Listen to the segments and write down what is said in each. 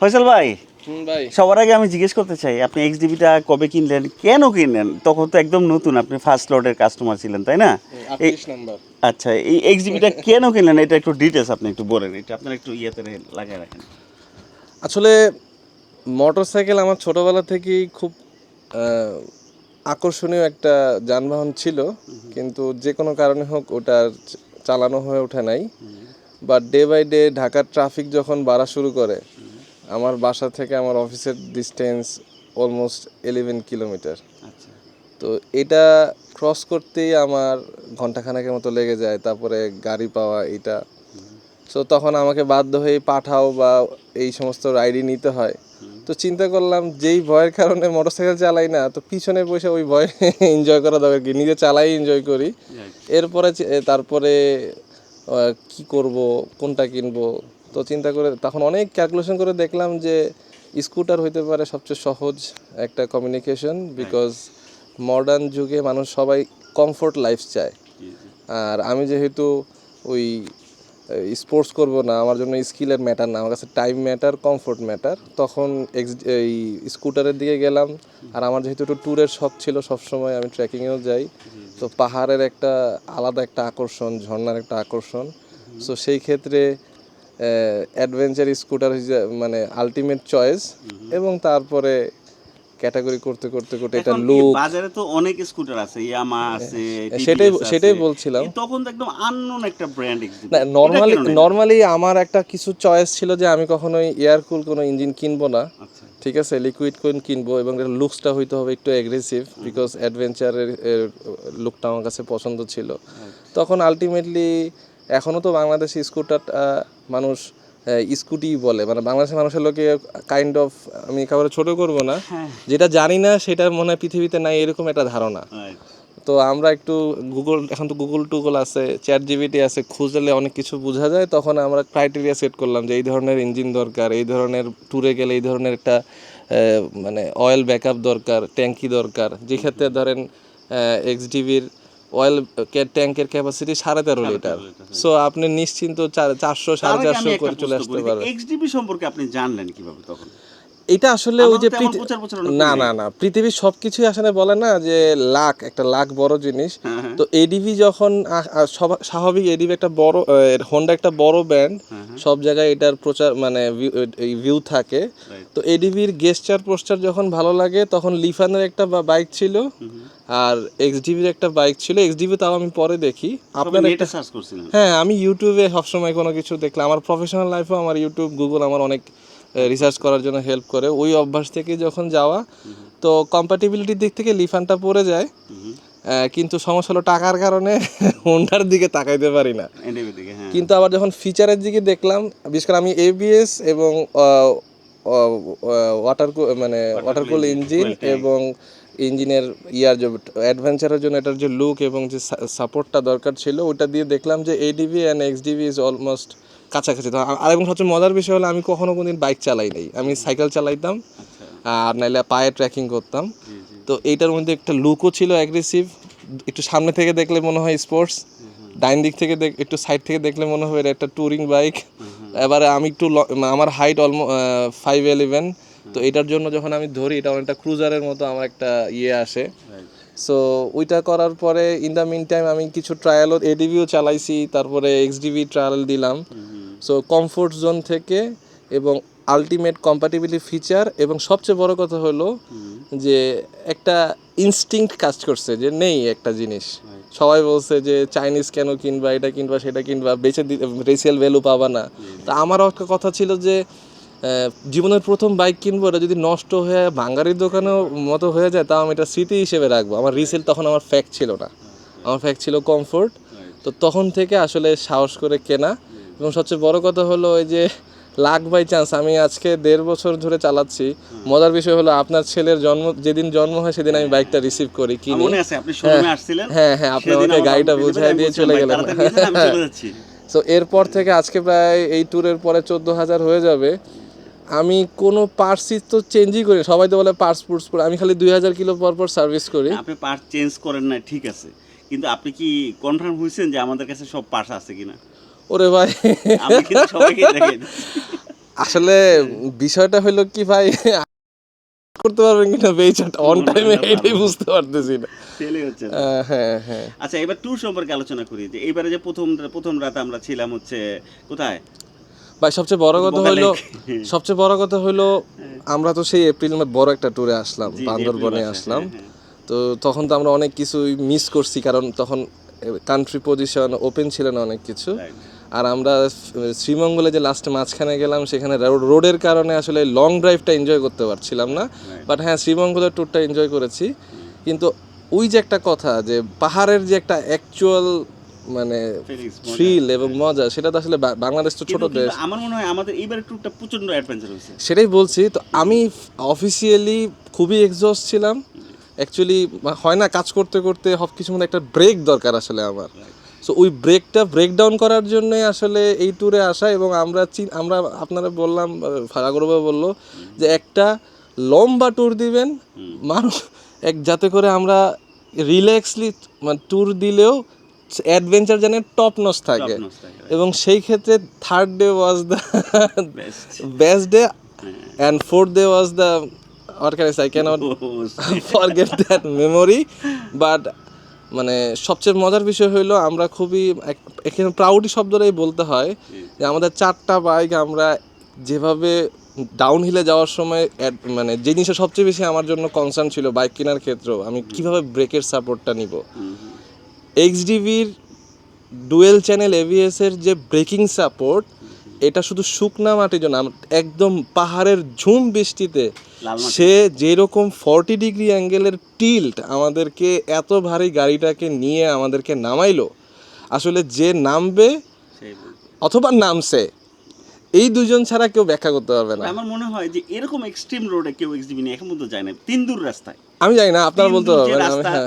ফয়সাল ভাই সবার আগে আমি জিজ্ঞেস করতে চাই আপনি এক্স এক্সডিবিটা কবে কিনলেন কেন কিনলেন? তখন তো একদম নতুন আপনি ফার্স্ট লটের কাস্টমার ছিলেন তাই না? আচ্ছা এই এক্স এক্সডিবিটা কেন কিনলেন? এটা একটু ডিটেলস আপনি একটু বলেন এটা আপনার একটু ইয়েতে লাগিয়ে রাখেন। আসলে মোটরসাইকেল আমার ছোটবেলা থেকেই খুব আকর্ষণীয় একটা যানবাহন ছিল। কিন্তু যে কোনো কারণে হোক ওটা চালানো হয়ে ওঠে নাই। বাট ডে বাই ডে ঢাকার ট্রাফিক যখন বাড়া শুরু করে আমার বাসা থেকে আমার অফিসের ডিস্টেন্স অলমোস্ট ইলেভেন কিলোমিটার আচ্ছা। তো এটা ক্রস করতেই আমার ঘন্টাখানেকের মতো লেগে যায় তারপরে গাড়ি পাওয়া এটা। সো তখন আমাকে বাধ্য হয়ে পাঠাও বা এই সমস্ত রাইডই নিতে হয়। তো চিন্তা করলাম যেই ভয়ের কারণে মোটরসাইকেল চালাই না তো পিছনে বসে ওই ভয় এনজয় করা দরকার কি? নিজে চালাই এনজয় করি। এরপরে তারপরে কি করব? কোনটা কিনবো? তো চিন্তা করে তখন অনেক ক্যালকুলেশন করে দেখলাম যে স্কুটার হইতে পারে সবচেয়ে সহজ একটা কমিউনিকেশন বিকজ মডার্ন যুগে মানুষ সবাই কমফোর্ট লাইফ চায়। আর আমি যেহেতু ওই স্পোর্টস করব না আমার জন্য স্কিলের ম্যাটার না আমার কাছে টাইম ম্যাটার কমফোর্ট ম্যাটার তখন এই স্কুটারের দিকে গেলাম। আর আমার যেহেতু একটু ট্যুরের শখ ছিল সবসময় আমি ট্রেকিংয়েও যাই। তো পাহাড়ের একটা আলাদা একটা আকর্ষণ ঝর্নার একটা আকর্ষণ। সো সেই ক্ষেত্রে অ্যাডভেঞ্চার স্কুটার মানে আলটিমেট চয়েস এবং তারপরে ক্যাটাগরি করতে করতে করতে এটা লুক বাজারে তো অনেক স্কুটার আছে ইয়ামা আছে সেটাই- সেটাই বলছিলাম। তখন তো একদম আননোন একটা ব্র্যান্ড না নর্মালি নর্মালি আমার একটা কিছু চয়েস ছিল যে আমি কখনোই এয়ার কুল কোনো ইঞ্জিন কিনবো না। আচ্ছা। ঠিক আছে লিকুইড কোন কিনবো এবং এর লুকসটা হইতে হবে একটু অ্যাগ্রেসিভ বিকজ অ্যাডভেঞ্চারের লুকটা আমার কাছে পছন্দ ছিল। তখন আলটিমেটলি এখনও তো বাংলাদেশি স্কুটার মানুষ স্কুটি বলে। মানে বাংলাদেশের মানুষের লোকে কাইন্ড অফ আমি একেবারে ছোট করব না। যেটা জানি না সেটা মনে হয় পৃথিবীতে নাই এরকম একটা ধারণা। তো আমরা একটু গুগল এখন তো গুগল টুগল আছে চ্যাট জিবিটি আছে খুঁজলে অনেক কিছু বোঝা যায়। তখন আমরা ক্রাইটেরিয়া সেট করলাম যে এই ধরনের ইঞ্জিন দরকার এই ধরনের ট্যুরে গেলে এই ধরনের একটা মানে অয়েল ব্যাকআপ দরকার ট্যাঙ্কি দরকার। যে ক্ষেত্রে ধরেন এক্সডিবির অয়েল ট্যাঙ্কের ক্যাপাসিটি সাড়ে তেরো লিটার সো আপনি নিশ্চিন্ত চারশো সাড়ে চারশো করে চলে আসতে পারবেন। এক্সডিবি সম্পর্কে আপনি জানলেন কীভাবে তখন? এটা আসলে ওই যে না না না পৃথিবীর সবকিছুই আসলে বলে না যে লাখ একটা লাখ বড় জিনিস। হ্যাঁ, হ্যাঁ। তো এডিভি যখন স্বাভাবিক এডিভি একটা বড় হোন্ডা একটা বড় ব্যান্ড হ্যাঁ, সব জায়গায় এটার প্রচার মানে ভিউ থাকে। তো এডিভির গেস্টার পোস্টার যখন ভালো লাগে তখন লিফানের একটা বাইক ছিল। আর এক্সডিভির একটা বাইক ছিল। এক্সডিভি তাও আমি পরে দেখি। আপনার নেটে সার্চ করছিলেন। হ্যাঁ আমি ইউটিউবে সবসময় কোনো কিছু দেখলাম। আমার প্রফেশনাল লাইফেও আমার ইউটিউব গুগল আমার অনেক রিসার্চ করার জন্য হেল্প করে। ওই অভ্যাস থেকে যখন যাওয়া তো কম্প্যাটিবিলিটির দিক থেকে লিফানটা পড়ে যায়। কিন্তু সমস্যা হলো টাকার কারণে হোন্ডার দিকে তাকাইতে পারি না। হ্যাঁ। কিন্তু আবার যখন ফিচারের দিকে দেখলাম বিশেষ করে আমি এবিএস এবং ওয়াটার মানে ওয়াটার কুল ইঞ্জিন এবং ইঞ্জিনের ইয়ার যে অ্যাডভেঞ্চারের জন্য এটার যে লুক এবং যে সাপোর্টটা দরকার ছিল ওটা দিয়ে দেখলাম যে ADV and XDV is almost কাছাকাছি। তো আর এবং সবচেয়ে মজার বিষয় হলো আমি কখনো কোনদিন বাইক চালাই নাই। আমি সাইকেল চালাইতাম আর নাইলে পায়ে ট্রেকিং করতাম। তো এইটার মধ্যে একটা লুকও ছিল অ্যাগ্রেসিভ একটু সামনে থেকে দেখলে মনে হয় স্পোর্টস ডাইন দিক থেকে দেখ একটু সাইড থেকে দেখলে মনে হয় এটা একটা ট্যুরিং বাইক এবারে আমি একটু ল- আমার হাইট অলমো ফাইভ ইলেভেন তো এটার জন্য যখন আমি ধরি এটা অনেকটা ক্রুজারের মতো আমার একটা ইয়ে আসে। সো ওইটা করার পরে ইন দ্য মিন টাইম আমি কিছু ট্রায়ালও এডিভিও চালাইছি। তারপরে এক্সডিভি ট্রায়াল দিলাম। সো কমফোর্ট জোন থেকে এবং আলটিমেট কম্প্যাটিবিলিটি ফিচার এবং সবচেয়ে বড় কথা হলো যে একটা ইনস্টিংক্ট কাজ করছে যে নেই একটা জিনিস। সবাই বলছে যে চাইনিজ কেন কিনবা এটা কিনবা সেটা কিনবা বেচে রেসিয়াল ভ্যালু পাবা না। তা আমারও একটা কথা ছিল যে জীবনের প্রথম বাইক কিনবো এটা যদি নষ্ট হয়ে ভাঙ্গারির দোকানেও মতো হয়ে যায় তাও আমি এটা স্মৃতি হিসেবে রাখব। আমার রিসেল তখন আমার ফ্যাক্ট ছিল না। আমার ফ্যাক্ট ছিল কমফোর্ট তো তখন থেকে আসলে সাহস করে কেনা। এবং সবচেয়ে বড় কথা হলো ওই যে লাখ বাই চান্স আমি আজকে দেড় বছর ধরে চালাচ্ছি। মজার বিষয় হলো আপনার ছেলের জন্ম যেদিন জন্ম হয় সেদিন আমি বাইকটা রিসিভ করি কিনি। আছে আপনি হ্যাঁ, হ্যাঁ, আপনি আমাকে গাড়িটা আমি দিয়ে চলে গেলেন। তো এরপর থেকে আজকে প্রায় এই ট্যুরের পরে চোদ্দ হাজার হয়ে যাবে। আমি কোনো পার্টসই তো চেঞ্জই করি সবাই তো বলে পার্টস পুর্টস করে আমি খালি দুই হাজার কিলো পর পর সার্ভিস করি। আপনি পার্ট চেঞ্জ করেন না ঠিক আছে। কিন্তু আপনি কি কনফার্ম হয়েছেন যে আমাদের কাছে সব পার্টস আছে কিনা? ওরে ভাই। আসলে বিষয়টা হলো কি ভাই করতে পারবেন কিনা বেচাটা অন টাইমে এটাই বুঝতে পারতেছি না। হচ্ছে হ্যাঁ হ্যাঁ। আচ্ছা এবার ট্যুর সম্পর্কে আলোচনা করি। যে এবারে যে প্রথম প্রথম রাত আমরা ছিলাম হচ্ছে কোথায়? ভাই সবচেয়ে বড় কথা। হলো সবচেয়ে বড় কথা হলো আমরা তো সেই এপ্রিল বড় একটা ট্যুরে আসলাম বান্দরবনে আসলাম। হ্যাঁ, হ্যাঁ। তো তখন তো আমরা অনেক কিছুই মিস করছি কারণ তখন কান্ট্রি পজিশন ওপেন ছিল না অনেক কিছু. আর আমরা শ্রীমঙ্গলে যে লাস্টে মাঝখানে গেলাম সেখানে রোডের কারণে আসলে লং ড্রাইভটা এনজয় করতে পারছিলাম না। বাট হ্যাঁ শ্রীমঙ্গলের ট্যুরটা এনজয় করেছি। কিন্তু ওই যে একটা কথা যে পাহাড়ের যে একটা অ্যাকচুয়াল মানে। থ্রিল এবং মজা সেটা তো আসলে বাংলাদেশ তো ছোট দেশ। আমার মনে হয় আমাদের এইবারের ট্যুরটা প্রচণ্ড অ্যাডভেঞ্চার হয়েছে। সেটাই বলছি তো আমি অফিসিয়ালি খুবই এক্সস্ট ছিলাম। অ্যাকচুয়ালি হয় না কাজ করতে করতে সব কিছুর মধ্যে একটা ব্রেক দরকার আসলে আমার। সো ওই ব্রেকটা ব্রেক ডাউন করার জন্যই আসলে এই ট্যুরে আসা এবং আমরা আমরা আপনারা বললাম ফারাগরবা বলল যে একটা লম্বা ট্যুর দিবেন। মানুষ এক যাতে করে আমরা রিল্যাক্সলি মানে ট্যুর দিলেও অ্যাডভেঞ্চার যেন টপ নস থাকে. এবং সেই ক্ষেত্রে third day was the Best. Day and and day was the what can I say I cannot forget that memory but মানে সবচেয়ে মজার বিষয় হইল আমরা খুবই এখানে প্রাউডি শব্দটাই বলতে হয় যে আমাদের চারটা বাইক আমরা যেভাবে ডাউন হিলে যাওয়ার সময় মানে যে জিনিসটা সবচেয়ে বেশি আমার জন্য কনসার্ন ছিল বাইক কেনার ক্ষেত্রেও আমি কীভাবে ব্রেকের সাপোর্টটা নিব। এক্সডিভির ডুয়েল চ্যানেল এভিএসের যে ব্রেকিং সাপোর্ট এটা শুধু শুকনা মাটির জন্য একদম পাহাড়ের ঝুম বৃষ্টিতে সে যেরকম ফর্টি ডিগ্রি অ্যাঙ্গেলের টিল্ট আমাদেরকে এত ভারী গাড়িটাকে নিয়ে আমাদেরকে নামাইলো আসলে যে নামবে অথবা নামছে এই দুজন ছাড়া কেউ ব্যাখ্যা করতে পারবে না। আমার মনে হয় যে এরকম এক্সট্রিম রোডে কেউ এক্সডিবি নিয়ে এখন পর্যন্ত যায় না তিন দূর রাস্তায়। আমি জানি না আপনারা বলতে পারবেন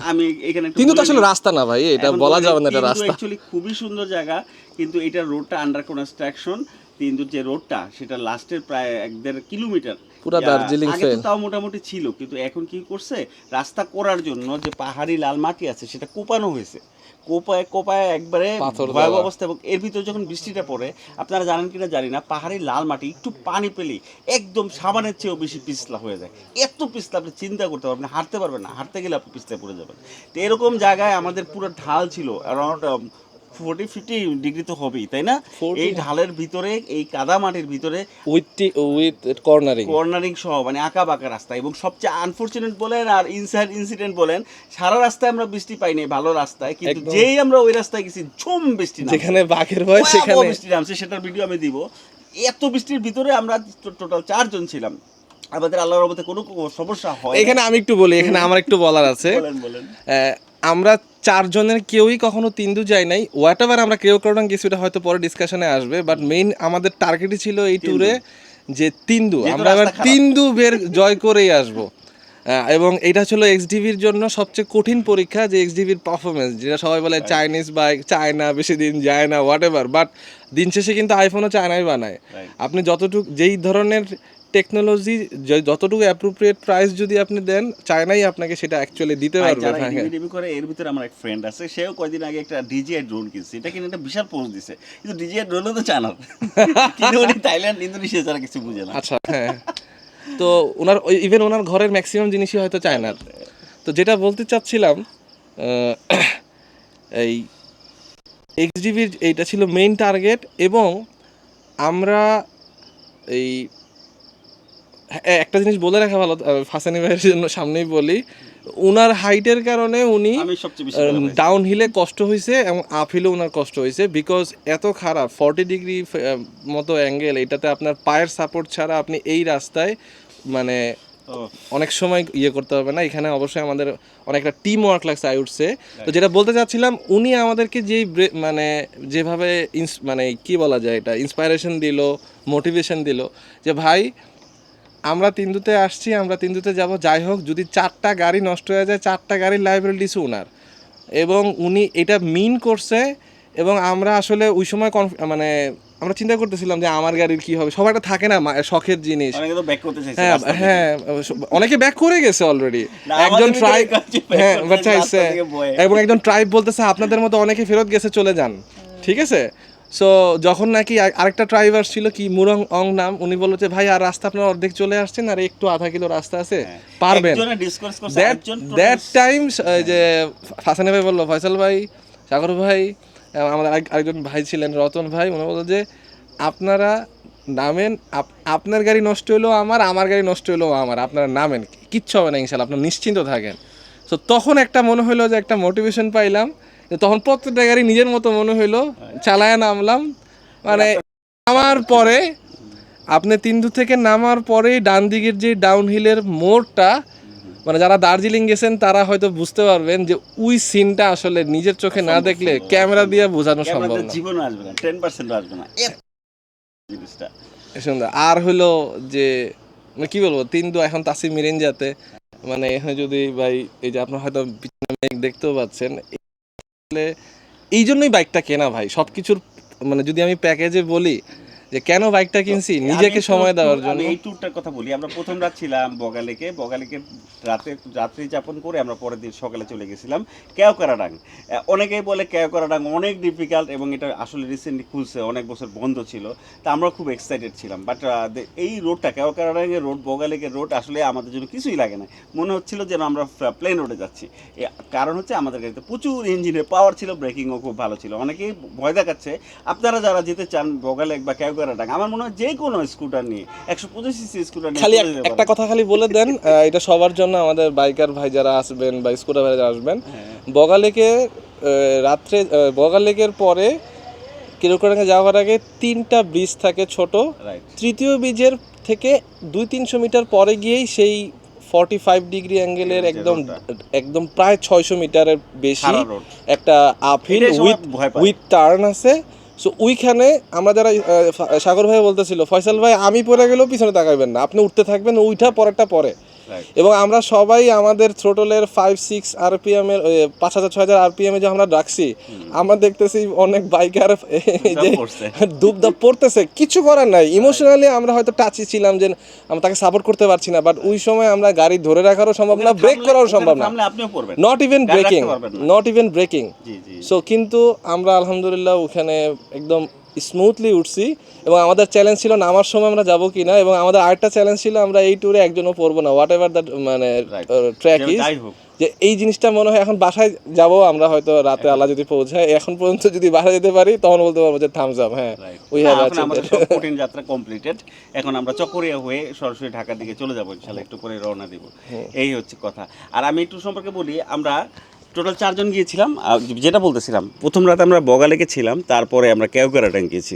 আমি- এখানে কিন্তু আসলে রাস্তা না ভাই এটা বলা যাবে না এটা রাস্তা। খুবই সুন্দর জায়গা কিন্তু এটা রোডটা আন্ডার কনস্ট্রাকশন তিনদুর যে রোডটা সেটা লাস্টের প্রায় এক দেড় কিলোমিটার। পুরা দার্জিলিং আগে তো তাও মোটামুটি ছিল কিন্তু এখন কি করছে রাস্তা করার জন্য যে পাহাড়ি লাল মাটি আছে সেটা কোপানো হয়েছে। কোপায় কোপায় একবারে ভয়াবহ অবস্থা এবং এর ভিতরে যখন বৃষ্টিটা পড়ে আপনারা জানেন কিনা জানি না পাহাড়ি লাল মাটি একটু পানি পেলেই একদম সাবানের চেয়েও বেশি পিছলা হয়ে যায়। এত পিছলা আপনি চিন্তা করতে পারবেন হাঁটতে পারবেন না হাঁটতে গেলে আপনি পিছলে পড়ে যাবেন। তো এরকম জায়গায় আমাদের পুরো ঢাল ছিল অ্যারাউন্ড ফোর্টি ফিফটি ডিগ্রি তো হবেই তাই না? এই ঢালের ভিতরে এই কাদা মাটির ভিতরে উইথ উইথ কর্নারিং কর্নারিং সহ মানে আঁকা বাঁকা রাস্তা। এবং সবচেয়ে আনফর্চুনেট বলেন আর ইনসাইড ইনসিডেন্ট বলেন সারা রাস্তায় আমরা বৃষ্টি পাইনি ভালো রাস্তায় কিন্তু যেই আমরা ওই রাস্তায় গেছি ঝুম বৃষ্টি যেখানে বাঘের ভয় সেখানে বৃষ্টি নামছে সেটার ভিডিও আমি দিব। এত বৃষ্টির ভিতরে আমরা টোটাল চারজন ছিলাম। আমাদের আল্লাহর রহমতে কোনো সমস্যা হয় এখানে আমি একটু বলি এখানে আমার একটু বলার আছে। বলেন বলেন। আমরা চারজনের কেউই কখনো তিন্দু যাই নাই। হোয়াট এভার আমরা কেউ কারণ কিছু এটা হয়তো পরে ডিসকাশনে আসবে বাট মেইন আমাদের টার্গেটই ছিল এই ট্যুরে যে তিন্দু আমরা এবার। তিন্দু বের জয় করেই আসব। এবং এটা ছিল এক্সডিভির জন্য সবচেয়ে কঠিন পরীক্ষা যে এক্সডিভির পারফরমেন্স যেটা সবাই বলে চাইনিজ বাইক চায়না বেশি দিন যায় না হোয়াট এভার বাট দিন শেষে কিন্তু আইফোনও চায়নাই বানায়। আপনি যতটুকু যেই ধরনের টেকনোলজি যতটুকু অ্যাপ্রোপ্রিয়েট প্রাইস যদি আপনি দেন চায়নাই আপনাকে সেটা অ্যাকচুয়ালি দিতে পারবে যারা। ডিবি করে এর ভিতরে আমার এক ফ্রেন্ড আছে সেও কয়দিন আগে একটা ডিজিআই ড্রোন কিনছে। এটা কিনে একটা বিশাল পোস্ট দিছে। কিন্তু ডিজিআই ড্রোনও তো চানার কিন্তু উনি থাইল্যান্ড ইন্দোনেশিয়া ছাড়া কিছু বুঝে না। আচ্ছা হ্যাঁ। তো ওনার ইভেন ওনার ঘরের ম্যাক্সিমাম জিনিসই হয়তো চায়নার তো যেটা বলতে চাচ্ছিলাম এই এক্সডিবির এইটা ছিল মেইন টার্গেট এবং আমরা এই একটা জিনিস বলে রাখা ভালো ফাসানি ভাইয়ের জন্য সামনেই বলি। ওনার হাইটের কারণে উনি। ডাউন হিলে কষ্ট হয়েছে এবং আপ হিলে ওনার কষ্ট হয়েছে বিকজ এত খারাপ ফর্টি ডিগ্রি মতো অ্যাঙ্গেল এটাতে আপনার পায়ের সাপোর্ট ছাড়া আপনি এই রাস্তায় মানে অনেক সময় ইয়ে করতে হবে না। এখানে অবশ্যই আমাদের অনেকটা টিম ওয়ার্ক লাগছে আই উঠছে তো যেটা বলতে চাচ্ছিলাম উনি আমাদেরকে যেই মানে যেভাবে ইন্স- মানে কি বলা যায় এটা ইন্সপাইরেশন দিল মোটিভেশন দিল যে ভাই আমরা তিন্দুতে আসছি আমরা তিন্দুতে যাব। যাই হোক যদি চারটা গাড়ি নষ্ট হয়ে যায় চারটা গাড়ির দিছে ওনার এবং উনি এটা মিন করছে এবং আমরা আসলে ওই সময় মানে আমরা চিন্তা করতেছিলাম যে আমার গাড়ির কি হবে। সবাই একটা থাকে না শখের জিনিস। অনেকে তো ব্যাক করতে চাইছে হ্যাঁ হ্যাঁ অনেকে ব্যাক করে গেছে অলরেডি একজন ট্রাইব হ্যাঁ। এবং একজন ট্রাইব বলতেছে আপনাদের মতো অনেকে ফেরত গেছে চলে যান। ঠিক আছে? সো যখন নাকি আরেকটা ড্রাইভার ছিল কি মুরং অং নাম উনি বলল যে ভাই আর রাস্তা আপনার অর্ধেক চলে আসছেন আর একটু আধা কিলো রাস্তা আছে পারবেন। একজনে দ্যাট টাইম যে হাসানে ভাই বলল ফয়সাল ভাই সাগর ভাই আমাদের আরেক- আরেকজন ভাই ছিলেন রতন ভাই উনি বলল যে আপনারা নামেন আপ- আপনার গাড়ি নষ্ট হলো আমার আমার গাড়ি নষ্ট হলো আমার আপনারা নামেন কিচ্ছু হবে না ইনশাল্লাহ আপনারা নিশ্চিন্ত থাকেন। তো তখন একটা মনে হলো যে একটা মোটিভেশন পাইলাম তখন প্রত্যেকটা গাড়ি নিজের মতো মনে হইল চালায় নামলাম। মানে নামার পরে আপনি তিনদু থেকে নামার পরেই ডান দিকের যে ডাউন হিলের মোড়টা মানে যারা দার্জিলিং গেছেন তারা হয়তো বুঝতে পারবেন যে ওই সিনটা আসলে নিজের চোখে না দেখলে ক্যামেরা দিয়ে বোঝানো সম্ভব না। জীবনে আসবে না টেন পার্সেন্ট আসবে না। জিনিসটা। সুন্দর আর হলো যে মানে কি বলব তিনদু এখন তাসি মিরেঞ্জাতে মানে এখানে যদি ভাই এই যে আপনার হয়তো দেখতেও পাচ্ছেন এই জন্যই বাইকটা কেনা ভাই। সব কিছুর মানে যদি আমি প্যাকেজে বলি যে কেন বাইকটা কিনছি? নিজেকে সময় দেওয়ার জন্য। এই ট্যুরটার কথা বলি। আমরা প্রথম রাত ছিলাম বগালেকে। বগালেকে রাতে রাত্রি যাপন করে আমরা পরের দিন সকালে চলে গেছিলাম কেওকারাডাং। অনেকেই বলে কেওকারাডাং অনেক ডিফিকাল্ট এবং এটা আসলে রিসেন্টলি খুলছে অনেক বছর বন্ধ ছিল। তা আমরা খুব এক্সাইটেড ছিলাম। বাট এই রোডটা কেওকারাডাংয়ের রোড বগালেকের রোড আসলে আমাদের জন্য কিছুই লাগে না। মনে হচ্ছিল যেন আমরা প্লেন রোডে যাচ্ছি। কারণ হচ্ছে আমাদের গাড়িতে প্রচুর ইঞ্জিনের পাওয়ার ছিল ব্রেকিংও খুব ভালো ছিল। অনেকেই ভয় দেখাচ্ছে। আপনারা যারা যেতে চান বগালেক বা কেওকারাডাং আমার মনে হয় যে কোনো স্কুটার নিয়ে একশো পঁচিশ সিসি স্কুটার নিয়ে খালি একটা কথা খালি বলে দেন এটা সবার জন্য আমাদের বাইকার ভাই যারা আসবেন বা স্কুটার ভাই যারা আসবেন হ্যাঁ। বগালেকে রাত্রে আহ, বগালেকের পরে কিরোকরাঙ্গে যাওয়ার আগে তিনটা ব্রিজ থাকে ছোট। তৃতীয় ব্রিজের থেকে দুই তিনশো মিটার পরে গিয়েই সেই ফর্টি ফাইভ ডিগ্রি অ্যাঙ্গেলের একদম একদম প্রায় ছয়শো মিটারের বেশি একটা আপহিল উইথ উইথ টার্ন আছে। সো ওইখানে আমরা যারা সাগর ভাই বলতেছিল, ফয়সাল ভাই, আমি পড়ে গেলেও পিছনে তাকাবেন না। আপনি উঠতে থাকবেন, ওইটা পরেরটা পরে। এবং আমরা সবাই আমাদের থ্রোটলের ফাইভ সিক্স আরপিএম এর পাঁচ হাজার ছয় হাজার আরপিএম এ যে আমরা রাখছি আমরা দেখতেছি অনেক বাইকার যে পড়ছে। ডুব দাপ পড়তেছে কিছু করার নাই। ইমোশনালি আমরা হয়তো টাচি ছিলাম যে আমরা তাকে সাপোর্ট করতে পারছি না বাট ওই সময় আমরা গাড়ি ধরে রাখারও সম্ভব না ব্রেক করাও সম্ভব না। Not even breaking not even breaking so কিন্তু আমরা আলহামদুলিল্লাহ ওখানে একদম স্মুথলি উঠছি এবং আমাদের চ্যালেঞ্জ ছিল নামার সময় আমরা যাব কিনা এবং আমাদের আরেকটা চ্যালেঞ্জ ছিল আমরা এই ট্যুরে একজনও পড়ব না হোয়াট এভার দ্যাট মানে ট্র্যাক যে ইজ যে এই জিনিসটা মনে হয় এখন বাসায় যাব আমরা হয়তো রাতে আল্লাহ যদি পৌঁছায় এখন পর্যন্ত যদি বাসায় যেতে পারি তখন বলতে পারব যে থামস আপ হ্যাঁ না, আমাদের সব কঠিন যাত্রা কমপ্লিটেড এখন আমরা চকরিয়া হয়ে সরাসরি ঢাকার দিকে চলে যাব ইনশাল্লাহ একটু করে রওনা দিব। এই হচ্ছে কথা। আর আমি একটু সম্পর্কে বলি আমরা টোটাল চারজন গিয়েছিলাম যেটা বলতেছিলাম, প্রথম রাতে আমরা বগালেকে ছিলাম, তারপরে আমরা ক্যাওকারাডাং গিয়েছি।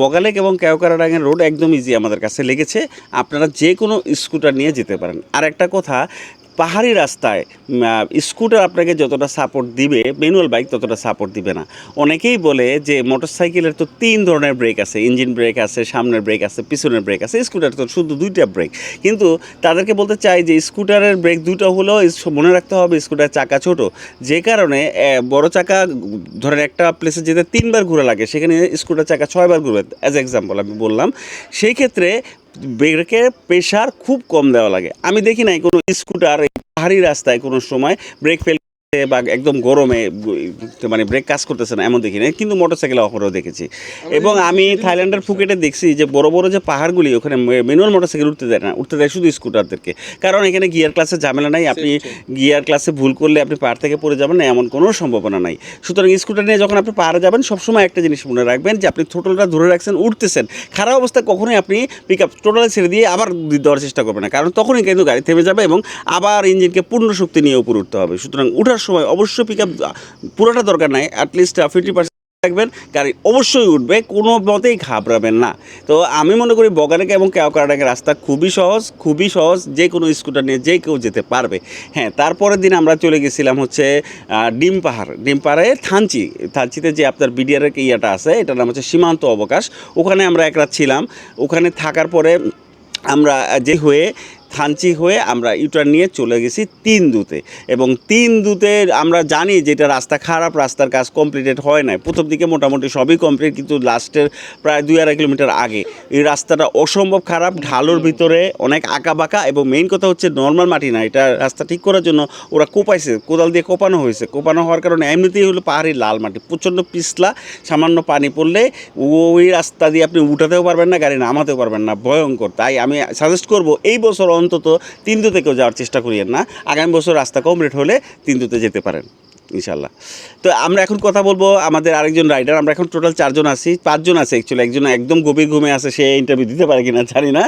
বগালেক এবং কেওকারাডাঙের রোড একদম ইজি আমাদের কাছে লেগেছে, আপনারা যে কোনো স্কুটার নিয়ে যেতে পারেন। আর একটা কথা পাহাড়ি রাস্তায় স্কুটার আপনাকে যতটা সাপোর্ট দিবে ম্যানুয়াল বাইক ততটা সাপোর্ট দিবে না। অনেকেই বলে যে মোটরসাইকেলের তো তিন ধরনের ব্রেক আছে। ইঞ্জিন ব্রেক আছে, সামনের ব্রেক আছে, পিছনের ব্রেক আছে। স্কুটার তো শুধু দুইটা ব্রেক কিন্তু তাদেরকে বলতে চাই যে স্কুটারের ব্রেক দুটো হলেও মনে রাখতে হবে স্কুটার চাকা ছোট। যে কারণে বড় চাকা, ধরেন একটা প্লেসে যেতে তিনবার ঘুরে লাগে। সেখানে স্কুটার চাকা ছয়বার ঘুরবে। অ্যাজ এক্সাম্পল আমি বললাম। সেই ক্ষেত্রে ব্রেকের প্রেশার খুব কম দেওয়া লাগে। আমি দেখি নাই কোনো স্কুটার পাহাড়ি রাস্তায় কোনো সময় ব্রেক ফেল বা একদম গরমে মানে ব্রেক কাজ করতেছে না এমন দেখি না কিন্তু মোটরসাইকেল অফারও দেখেছি। এবং আমি থাইল্যান্ডের ফুকেটে দেখছি যে বড় বড় যে পাহাড়গুলি ওখানে ম্যানুয়াল মোটরসাইকেল উঠতে দেয় না উঠতে দেয় শুধু স্কুটারদেরকে কারণ এখানে গিয়ার ক্লাসে ঝামেলা নাই আপনি গিয়ার ক্লাসে ভুল করলে আপনি পাহাড় থেকে পড়ে যাবেন না এমন কোনো সম্ভাবনা নাই। সুতরাং স্কুটার নিয়ে যখন আপনি পাহাড়ে যাবেন সবসময় একটা জিনিস মনে রাখবেন যে আপনি থোটলটা ধরে রাখছেন উঠতেছেন। খারাপ অবস্থায় কখনোই আপনি পিক আপ টোটালে ছেড়ে দিয়ে আবার দেওয়ার চেষ্টা করবেন না কারণ তখনই কিন্তু গাড়ি থেমে যাবে এবং আবার ইঞ্জিনকে পূর্ণ শক্তি নিয়ে উপরে উঠতে হবে। সুতরাং উঠার সময় অবশ্যই পিক আপ পুরোটা দরকার নাই অ্যাটলিস্ট ফিফটি পার্সেন্ট রাখবেন। গাড়ি অবশ্যই উঠবে, কোনো মতেই ঘাবড়াবেন না। তো আমি মনে করি বগানেকে এবং কেওকারাডাঙ্গের রাস্তা খুবই সহজ খুবই সহজ, যে কোনো স্কুটার নিয়ে যে কেউ যেতে পারবে। হ্যাঁ তারপরের দিন আমরা চলে গেছিলাম হচ্ছে ডিম পাহাড়। ডিম পাহাড়ে থানচি। থানচিতে যে আপনার বিডিআরের ইয়েটা আছে, এটার নাম হচ্ছে সীমান্ত অবকাশ। ওখানে আমরা এক রাত ছিলাম। ওখানে থাকার পরে আমরা যে হয়ে থানচি হয়ে আমরা ইউটার নিয়ে চলে গেছি তিন দুতে এবং তিন দুতে আমরা জানি যে এটা রাস্তা খারাপ, রাস্তার কাজ কমপ্লিটেড হয় নাই। প্রথম দিকে মোটামুটি সবই কমপ্লিট কিন্তু লাস্টের প্রায় দুই আড়াই কিলোমিটার আগে। এই রাস্তাটা অসম্ভব খারাপ, ঢালোর ভিতরে অনেক আঁকা বাঁকা এবং মেইন কথা হচ্ছে নর্মাল মাটি না। এটা রাস্তা ঠিক করার জন্য ওরা কোপাইছে, কোদাল দিয়ে কোপানো হয়েছে। কোপানো হওয়ার কারণে এমনিতেই হলো পাহাড়ি লাল মাটি, প্রচণ্ড পিছলা, সামান্য পানি পড়লে ওই রাস্তা দিয়ে আপনি উঠাতেও পারবেন না, গাড়ি নামাতেও পারবেন না। ভয়ঙ্কর। তাই আমি সাজেস্ট করব, এই বছর অন্তত তিনদুতে কেউ যাওয়ার চেষ্টা করিয়েন না। আগামী বছর রাস্তা কমপ্লিট হলে তিনদুতে যেতে পারেন ইনশাল্লাহ তো আমরা এখন কথা বলব আমাদের আরেকজন রাইডার আমরা এখন টোটাল চারজন আছি, পাঁচজন আছে অ্যাকচুয়ালি একজন একদম গভীর ঘুমে আছে, সে ইন্টারভিউ দিতে পারে কিনা জানি না।